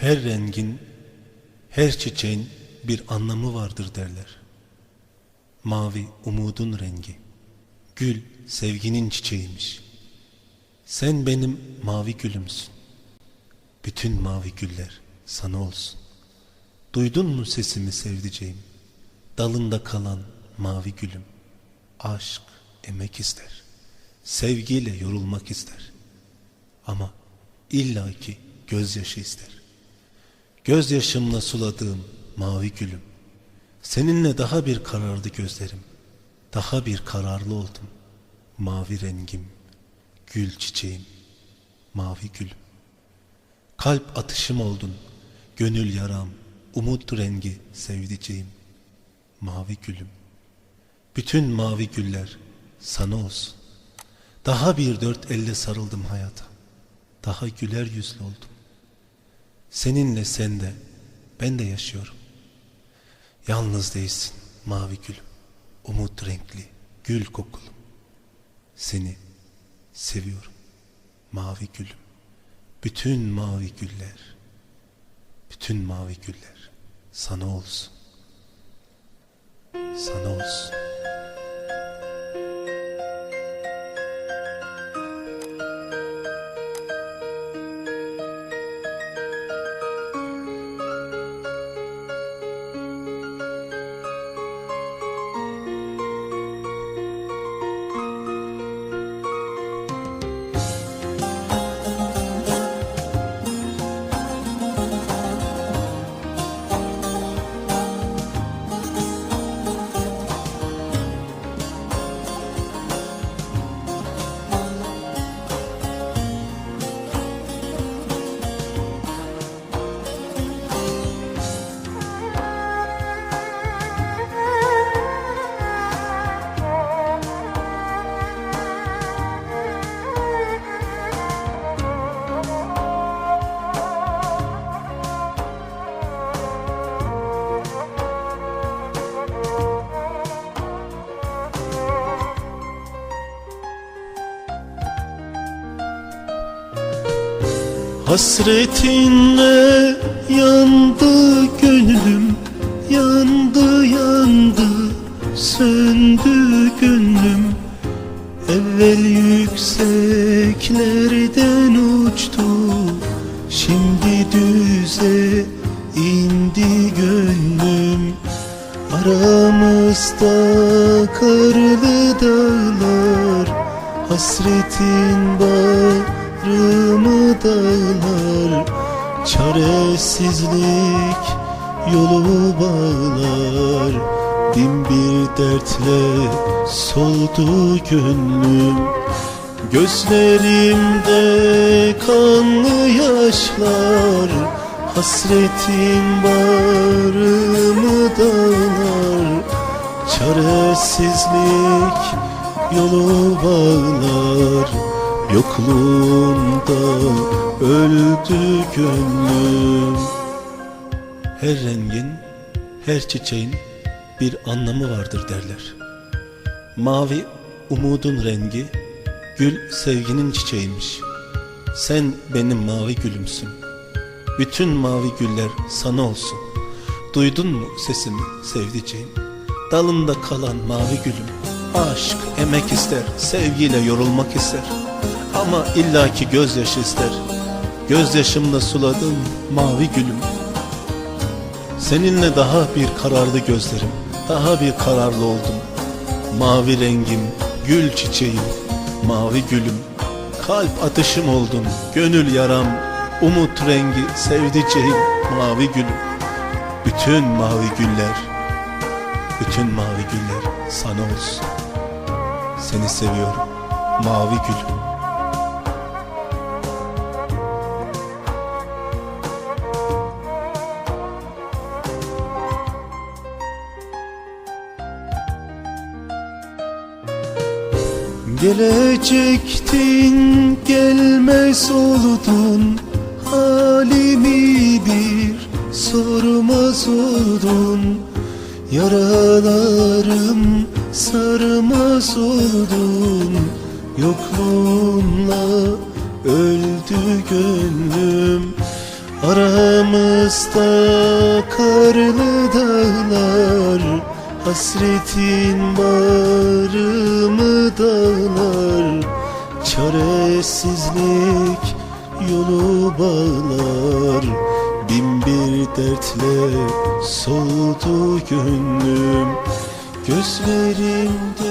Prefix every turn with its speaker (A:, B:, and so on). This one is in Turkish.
A: Her rengin, her çiçeğin bir anlamı vardır derler. Mavi umudun rengi. Gül sevginin çiçeğiymiş. Sen benim mavi gülümsün. Bütün mavi güller sana olsun. Duydun mu sesimi sevdiceğim? Dalında kalan mavi gülüm. Aşk, emek ister. Sevgiyle yorulmak ister. Ama illaki gözyaşı ister. Gözyaşımla suladığım mavi gülüm. Seninle daha bir karardı gözlerim. Daha bir kararlı oldum. Mavi rengim, gül çiçeğim, mavi gülüm. Kalp atışım oldun, gönül yaram, umut rengi sevdiceğim, mavi gülüm. Bütün mavi güller sana olsun. Daha bir dört elle sarıldım hayata. Daha güler yüzlü oldum. Seninle sen de, ben de yaşıyorum. Yalnız değilsin mavi gülüm, umut renkli, gül kokulum. Seni seviyorum mavi gülüm. Bütün mavi güller, bütün mavi güller sana olsun. Sana olsun. Hasretinle yandı gönlüm Yandı yandı söndü gönlüm. Evvel yükseklerden uçtu Şimdi düze indi gönlüm. Aramızda karlı dağlar Hasretin bağrımı dağlar Çaresizlik yolu bağlar. Bin bir dertle soldu gönlüm Gözlerimde kanlı yaşlar. Hasretin bağrımı dağlar Çaresizlik yolu bağlar Yokluğunda öldü gönlüm. Her rengin, her çiçeğin bir anlamı vardır derler. Mavi umudun rengi, gül sevginin çiçeğiymiş. Sen benim mavi gülümsün. Bütün mavi güller sana olsun. Duydun mu sesimi sevdiceğim? Dalında kalan mavi gülüm Aşk, emek ister, sevgiyle yorulmak ister Ama illaki gözyaşı ister. Gözyaşımla suladım mavi gülüm. Seninle daha bir kararlı gözlerim Daha bir kararlı oldum. Mavi rengim, gül çiçeğim Mavi gülüm. Kalp atışım oldun Gönül yaram, umut rengi Sevdiceğim, mavi gülüm. Bütün mavi güller Bütün mavi güller sana olsun. Seni seviyorum Mavi gülüm Gelecektin gelmez oldun. Halimi bir sormaz oldun. Yaralarım sarmaz oldun. Yokluğunla öldü gönlüm. Aramızda karlı dağlar. Hasretin bağrımı dağlar Çaresizlik yolu bağlar. Bin bir dertle soldu gönlüm Gözlerimde